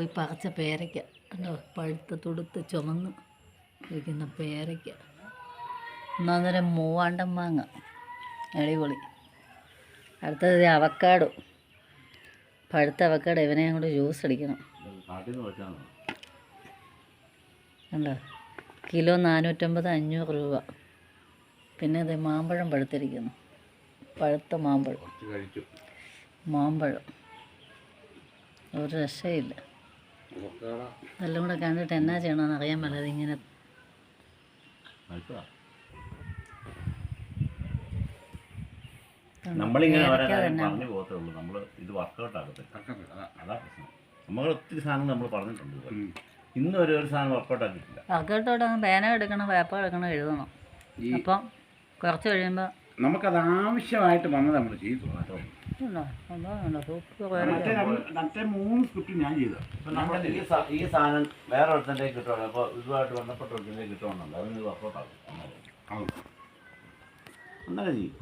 പോയി പറിച്ച പേരയ്ക്ക. കണ്ടോ? പഴുത്ത് തുടുത്ത് ചുമന്ന് ഇരിക്കുന്ന പേരയ്ക്ക. ഒന്നാന്നേരം മൂവാണ്ടൻ മാങ്ങ. അടിപൊളി. അടുത്തത് അവക്കാടോ. പഴുത്ത അവക്കാട്. ഇവനെ അങ്ങോട്ട് ജ്യൂസ് അടിക്കണം. കണ്ടോ? കിലോ നാനൂറ്റമ്പത് അഞ്ഞൂറ് രൂപ. പിന്നെ അത് മാമ്പഴം പഴുത്തിരിക്കുന്നു. പഴുത്ത മാമ്പഴം. മാമ്പഴം. ഒരു രക്ഷയില്ല. ഇതെല്ലാം കൂടെ കണ്ടിട്ട് എന്നാ ചെയ്യണമെന്ന് അറിയാൻ പറ്റില്ല ഇങ്ങനെ നമ്മളിങ്ങനെ പറഞ്ഞു പോകത്തേ ഉള്ളൂ. നമ്മൾ ഇത് വർക്കൗട്ട് ആകത്തില്ല അതാ പ്രശ്നം. നമ്മൾ ഒത്തിരി സാധനങ്ങൾ നമ്മൾ പറഞ്ഞിട്ടുണ്ട് ഇന്ന് ഒരു ഒരു സാധനം വർക്കൗട്ട് ആക്കിയിട്ടില്ല പേന എടുക്കണം പേപ്പർ എടുക്കണം എഴുതണം. അപ്പം കുറച്ച് കഴിയുമ്പോൾ നമുക്കത് ആവശ്യമായിട്ട് വന്നത് നമ്മൾ ചെയ്തു സൂപ്പർ മറ്റേ മൂന്ന് സ്ക്രിപ്റ്റ് ഞാൻ ചെയ്തു ഇപ്പം നമ്മൾ ഈ ഈ സാധനം വേറെ ഒരുത്തന്റെ കിട്ടുമല്ലോ അപ്പോൾ ഇതുമായിട്ട് ബന്ധപ്പെട്ട ഒരുത്തന്റെ കിട്ടുവാണല്ലോ അതിന് ആകും. അങ്ങനെ ചെയ്യും.